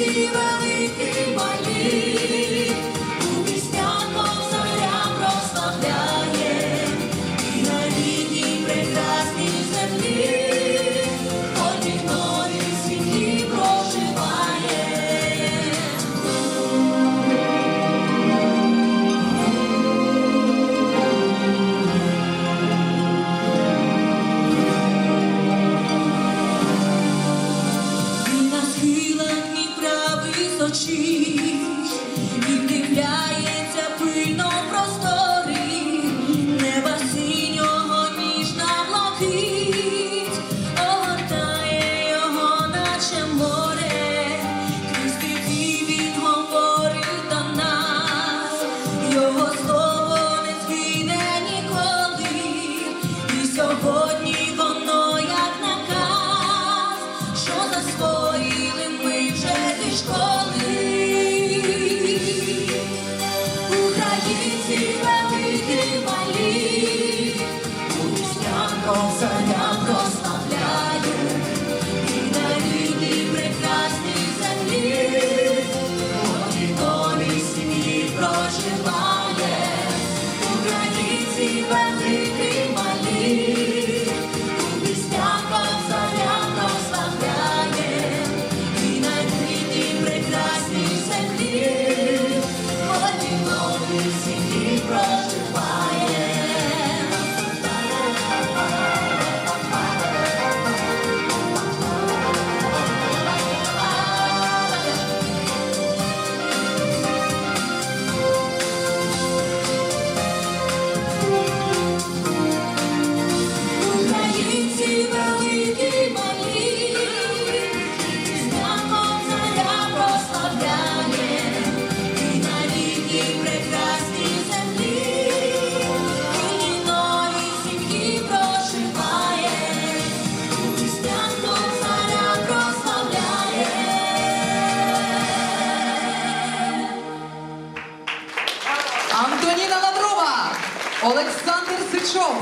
Shiva. Сьогодні Олександр Сичов,